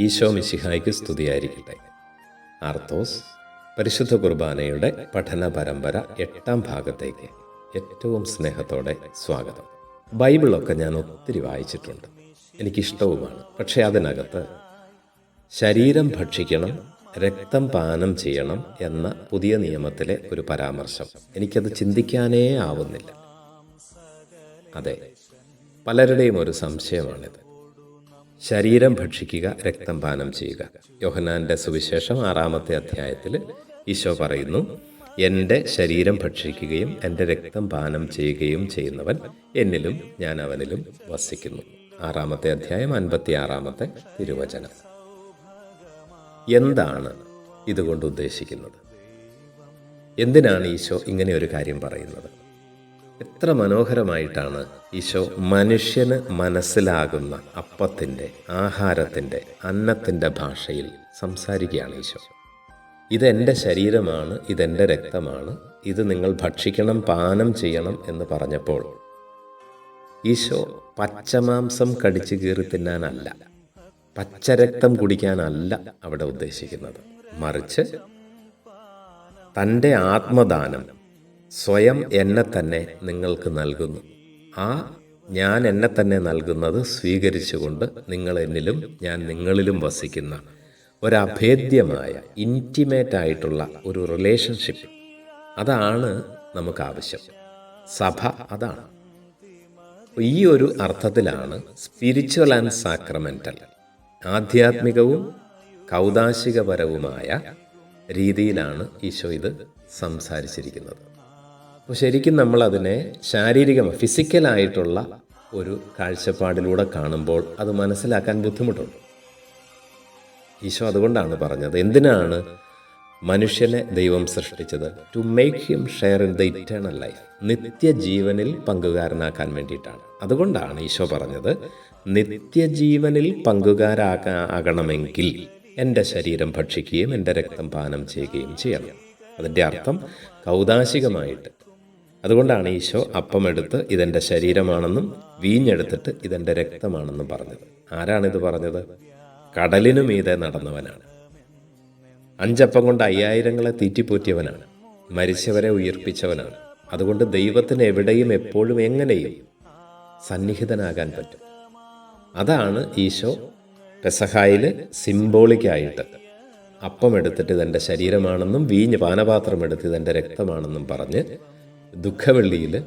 ഈശോ മിശിഹായ്ക്ക് സ്തുതിയായിരിക്കട്ടെ. ആർത്തോസ് പരിശുദ്ധ കുർബാനയുടെ പഠന പരമ്പര എട്ടാം ഭാഗത്തേക്ക് ഏറ്റവും സ്നേഹത്തോടെ സ്വാഗതം. ബൈബിളൊക്കെ ഞാൻ ഒത്തിരി വായിച്ചിട്ടുണ്ട്. എനിക്കിഷ്ടവുമാണ്. പക്ഷേ അതിനകത്ത് ശരീരം ഭക്ഷിക്കണം രക്തം പാനം ചെയ്യണം എന്ന പുതിയ നിയമത്തിലെ ഒരു പരാമർശം എനിക്കത് ചിന്തിക്കാനേ ആവുന്നില്ല. അതെ പലരുടെയും ഒരു സംശയമാണിത്. ശരീരം ഭക്ഷിക്കുക രക്തം പാനം ചെയ്യുക. യോഹനാന്റെ സുവിശേഷം ആറാമത്തെ അധ്യായത്തിൽ ഈശോ പറയുന്നു എന്റെ ശരീരം ഭക്ഷിക്കുകയും എന്റെ രക്തം പാനം ചെയ്യുകയും ചെയ്യുന്നവൻ എന്നിലും ഞാൻ അവനിലും വസിക്കുന്നു. ആറാമത്തെ അധ്യായം അൻപത്തി ആറാമത്തെ തിരുവചനം. എന്താണ് ഇതുകൊണ്ട് ഉദ്ദേശിക്കുന്നത്? എന്തിനാണ് ഈശോ ഇങ്ങനെ ഒരു കാര്യം പറയുന്നത്? എത്ര മനോഹരമായിട്ടാണ് ഈശോ മനുഷ്യന് മനസ്സിലാകുന്ന അപ്പത്തിന്റെ ആഹാരത്തിന്റെ അന്നത്തിന്റെ ഭാഷയിൽ സംസാരിക്കുകയാണ് ഈശോ. ഇതെന്റെ ശരീരമാണ് ഇതെന്റെ രക്തമാണ് ഇത് നിങ്ങൾ ഭക്ഷിക്കണം പാനം ചെയ്യണം എന്ന് പറഞ്ഞപ്പോൾ ഈശോ പച്ചമാംസം കടിച്ചു കീറി തിന്നാനല്ല പച്ചരക്തം കുടിക്കാനല്ല അവിടെ ഉദ്ദേശിക്കുന്നത്. മറിച്ച് തന്റെ ആത്മദാനം സ്വയം എന്നെ തന്നെ നിങ്ങൾക്ക് നൽകുന്നു. ആ ഞാൻ എന്നെ തന്നെ നൽകുന്നത് സ്വീകരിച്ചുകൊണ്ട് നിങ്ങൾ എന്നിലും ഞാൻ നിങ്ങളിലും വസിക്കുന്ന ഒരഭേദ്യമായ ഇന്റിമേറ്റ് ആയിട്ടുള്ള ഒരു റിലേഷൻഷിപ്പ് അതാണ് നമുക്ക് ആവശ്യം. സഭ അതാണ്. ഈ ഒരു അർത്ഥത്തിലാണ് സ്പിരിച്വൽ ആൻഡ് സാക്രമെന്റൽ ആധ്യാത്മികവും കൗതാശികപരവുമായ രീതിയിലാണ് ഈശോ ഇത് സംസാരിച്ചിരിക്കുന്നത്. അപ്പോൾ ശരിക്കും നമ്മളതിനെ ശാരീരിക ഫിസിക്കലായിട്ടുള്ള ഒരു കാഴ്ചപ്പാടിലൂടെ കാണുമ്പോൾ അത് മനസ്സിലാക്കാൻ ബുദ്ധിമുട്ടുണ്ട്. ഈശോ അതുകൊണ്ടാണ് പറഞ്ഞത് എന്തിനാണ് മനുഷ്യനെ ദൈവം സൃഷ്ടിച്ചത്? To make him share in the eternal life നിത്യജീവനിൽ പങ്കുകാരനാക്കാൻ വേണ്ടിയിട്ടാണ്. അതുകൊണ്ടാണ് ഈശോ പറഞ്ഞത് നിത്യജീവനിൽ പങ്കുകാരാകാ ആകണമെങ്കിൽ എന്റെ ശരീരം ഭക്ഷിക്കുകയും എന്റെ രക്തം പാനം ചെയ്യുകയും ചെയ്യണം. അതിന്റെ അർത്ഥം കൗതാശികമായിട്ട് അതുകൊണ്ടാണ് ഈശോ അപ്പമെടുത്ത് ഇതെന്റെ ശരീരമാണെന്നും വീഞ്ഞെടുത്തിട്ട് ഇതെന്റെ രക്തമാണെന്നും പറഞ്ഞത്. ആരാണിത് പറഞ്ഞത്? കടലിനു മീതെ നടന്നവനാണ്. അഞ്ചപ്പം കൊണ്ട് അയ്യായിരങ്ങളെ തീറ്റിപ്പോറ്റിയവനാണ്. മരിച്ചവരെ ഉയർപ്പിച്ചവനാണ്. അതുകൊണ്ട് ദൈവത്തിന് എവിടെയും എപ്പോഴും എങ്ങനെയും സന്നിഹിതനാകാൻ പറ്റും. അതാണ് ഈശോ പെസഹായിൽ സിംബോളിക്കായിട്ട് അപ്പം എടുത്തിട്ട് ഇതെന്റെ ശരീരമാണെന്നും വീഞ്ഞ് പാനപാത്രം എടുത്ത് ഇതെന്റെ രക്തമാണെന്നും പറഞ്ഞ് ദുഃഖവെള്ളിയിൽ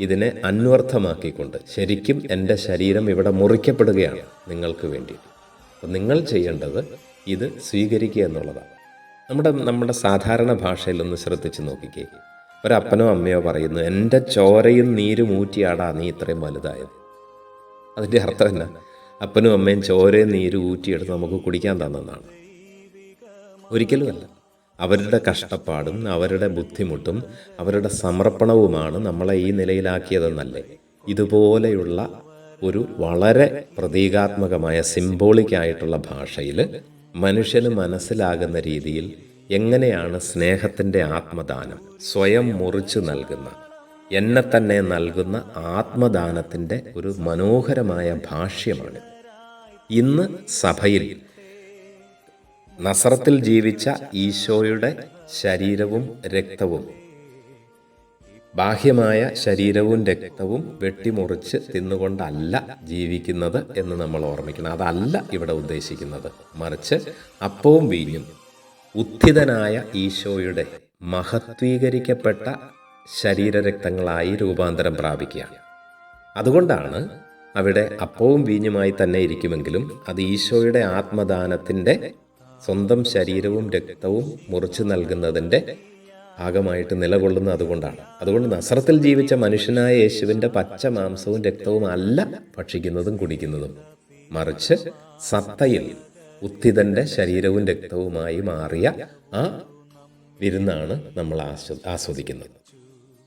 ഇതിനെ അന്വർത്ഥമാക്കിക്കൊണ്ട് ശരിക്കും എന്റെ ശരീരം ഇവിടെ മുറിക്കപ്പെടുകയാണ് നിങ്ങൾക്ക് വേണ്ടി. അപ്പം നിങ്ങൾ ചെയ്യേണ്ടത് ഇത് സ്വീകരിക്കുക എന്നുള്ളതാണ്. നമ്മുടെ നമ്മുടെ സാധാരണ ഭാഷയിൽ ഒന്ന് ശ്രദ്ധിച്ച് നോക്കിക്കേ. ഒരപ്പനോ അമ്മയോ പറയുന്നു എന്റെ ചോരയും നീരും ഊറ്റിയാടാ നീ ഇത്രയും വലുതായത്. അതിന്റെ അർത്ഥം എന്നാ? അപ്പനും അമ്മയും ചോരയും നീരും ഊറ്റിയെടുത്ത് നമുക്ക് കുടിക്കാൻ തന്നെന്നാണ് ഒരിക്കലുമല്ല. അവരുടെ കഷ്ടപ്പാടും അവരുടെ ബുദ്ധിമുട്ടും അവരുടെ സമർപ്പണവുമാണ് നമ്മളെ ഈ നിലയിലാക്കിയതെന്നല്ലേ. ഇതുപോലെയുള്ള ഒരു വളരെ പ്രതീകാത്മകമായ സിംബോളിക്കായിട്ടുള്ള ഭാഷയിൽ മനുഷ്യന് മനസ്സിലാകുന്ന രീതിയിൽ എങ്ങനെയാണ് സ്നേഹത്തിന്റെ ആത്മദാനം സ്വയം മുറിച്ചു നൽകുന്ന എന്നെ തന്നെ നൽകുന്ന ആത്മദാനത്തിന്റെ ഒരു മനോഹരമായ ഭാഷ്യമാണ് ഇന്ന് സഭയിൽ നസറത്തിൽ ജീവിച്ച ഈശോയുടെ ശരീരവും രക്തവും. ബാഹ്യമായ ശരീരവും രക്തവും വെട്ടിമുറിച്ച് തിന്നുകൊണ്ടല്ല ജീവിക്കുന്നത് എന്ന് നമ്മൾ ഓർമ്മിക്കണം. അതല്ല ഇവിടെ ഉദ്ദേശിക്കുന്നത്. മറിച്ച് അപ്പവും വീഞ്ഞും. ഉത്ഥിതനായ ഈശോയുടെ മഹത്വീകരിക്കപ്പെട്ട ശരീരരക്തങ്ങളായി രൂപാന്തരം പ്രാപിക്കുക അതുകൊണ്ടാണ് അവിടെ അപ്പവും വീഞ്ഞുമായി തന്നെ ഇരിക്കുമെങ്കിലും അത് ഈശോയുടെ ആത്മദാനത്തിന്റെ സ്വന്തം ശരീരവും രക്തവും മുറിച്ചു നൽകുന്നതിന്റെ ഭാഗമായിട്ട് നിലകൊള്ളുന്നത് അതുകൊണ്ടാണ്. അതുകൊണ്ട് നസ്രത്തിൽ ജീവിച്ച മനുഷ്യനായ യേശുവിന്റെ പച്ച മാംസവും രക്തവും അല്ല ഭക്ഷിക്കുന്നതും കുടിക്കുന്നതും. മറിച്ച് സത്തയിൽ ഉത്തിതന്റെ ശരീരവും രക്തവുമായി മാറിയ ആ വിരുന്നാണ് നമ്മൾ ആസ്വ ആസ്വദിക്കുന്നത്.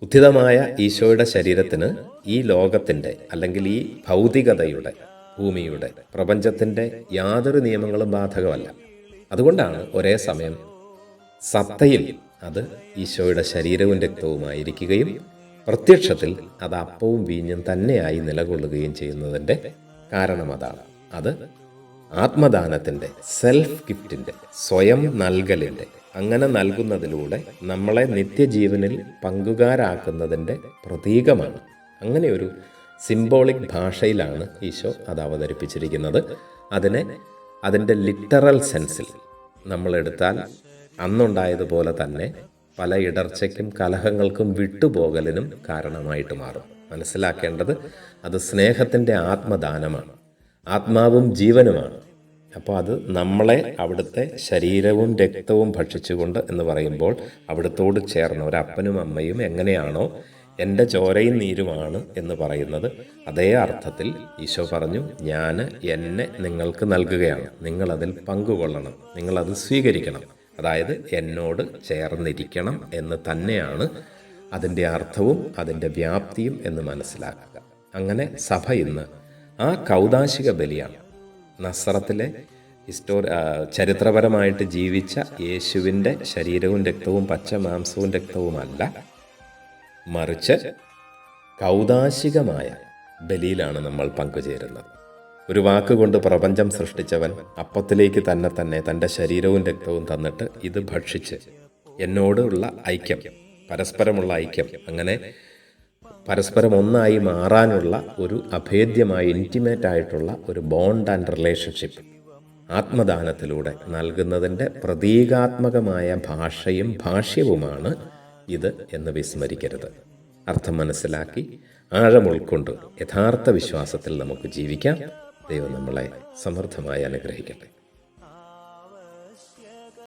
ഉദ്ധിതമായ ഈശോയുടെ ശരീരത്തിന് ഈ ലോകത്തിന്റെ അല്ലെങ്കിൽ ഈ ഭൗതികതയുടെ ഭൂമിയുടെ പ്രപഞ്ചത്തിന്റെ യാതൊരു നിയമങ്ങളും ബാധകമല്ല. അതുകൊണ്ടാണ് ഒരേ സമയം സത്തയിൽ അത് ഈശോയുടെ ശരീരവും രക്തവുമായിരിക്കുകയും പ്രത്യക്ഷത്തിൽ അത് അപ്പവും വീഞ്ഞും തന്നെയായി നിലകൊള്ളുകയും ചെയ്യുന്നതിന്റെ കാരണം അതാണ്. അത് ആത്മദാനത്തിന്റെ സെൽഫ് ഗിഫ്റ്റിന്റെ സ്വയം നൽകലിന്റെ അങ്ങനെ നൽകുന്നതിലൂടെ നമ്മളെ നിത്യജീവനിൽ പങ്കുകാരാക്കുന്നതിന്റെ പ്രതീകമാണ്. അങ്ങനെ ഒരു സിംബോളിക് ഭാഷയിലാണ് ഈശോ അത് അവതരിപ്പിച്ചിരിക്കുന്നത്. അതിനെ അതിന്റെ ലിറ്ററൽ സെൻസിൽ നമ്മളെടുത്താൽ അന്നുണ്ടായതുപോലെ തന്നെ പല ഇടർച്ചയ്ക്കും കലഹങ്ങൾക്കും വിട്ടുപോകലിനും കാരണമായിട്ട് മാറും. മനസ്സിലാക്കേണ്ടത് അത് സ്നേഹത്തിന്റെ ആത്മദാനമാണ്. ആത്മാവും ജീവനുമാണ്. അപ്പോൾ അത് നമ്മളെ അവിടുത്തെ ശരീരവും രക്തവും ഭക്ഷിച്ചുകൊണ്ട് എന്ന് പറയുമ്പോൾ അവിടുത്തോട് ചേർന്ന ഒരു അപ്പനും അമ്മയും എങ്ങനെയാണോ എന്റെ ചോരയും നീരുമാണ് എന്ന് പറയുന്നത്. അതേ അർത്ഥത്തിൽ ഈശോ പറഞ്ഞു ഞാൻ എന്നെ നിങ്ങൾക്ക് നൽകുകയാണ്. നിങ്ങളതിൽ പങ്കുകൊള്ളണം. നിങ്ങളത് സ്വീകരിക്കണം. അതായത് എന്നോട് ചേർന്നിരിക്കണം എന്ന് തന്നെയാണ് അതിന്റെ അർത്ഥവും അതിന്റെ വ്യാപ്തിയും എന്ന് മനസ്സിലാക്കുക. അങ്ങനെ സഭ ഇന്ന് ആ കൗതാശിക ബലിയാണ്. നസ്രത്തിലെ ഹിസ്റ്റോ ചരിത്രപരമായിട്ട് ജീവിച്ച യേശുവിന്റെ ശരീരവും രക്തവും പച്ച മാംസവും രക്തവുമല്ല മറിച്ച് കൗതാശികമായ ബലിയിലാണ് നമ്മൾ പങ്കുചേരുന്നത്. ഒരു വാക്കുകൊണ്ട് പ്രപഞ്ചം സൃഷ്ടിച്ചവൻ അപ്പത്തിലേക്ക് തന്നെ തന്നെ തന്റെ ശരീരവും രക്തവും തന്നിട്ട് ഇത് ഭക്ഷിച്ച് എന്നോടുള്ള ഐക്യം പരസ്പരമുള്ള ഐക്യം അങ്ങനെ പരസ്പരം ഒന്നായി മാറാനുള്ള ഒരു അഭേദ്യമായ ഇന്റിമേറ്റ് ആയിട്ടുള്ള ഒരു ബോണ്ട് ആൻഡ് റിലേഷൻഷിപ്പ് ആത്മദാനത്തിലൂടെ നൽകുന്നതിന്റെ പ്രതീകാത്മകമായ ഭാഷയും ഭാഷ്യവുമാണ് ഇത് എന്ന് വിസ്മരിക്കരുത്. അർത്ഥം മനസ്സിലാക്കി ആഴം ഉൾക്കൊണ്ട് യഥാർത്ഥ വിശ്വാസത്തിൽ നമുക്ക് ജീവിക്കാം. ദൈവം നമ്മളെ സമൃദ്ധമായി അനുഗ്രഹിക്കട്ടെ.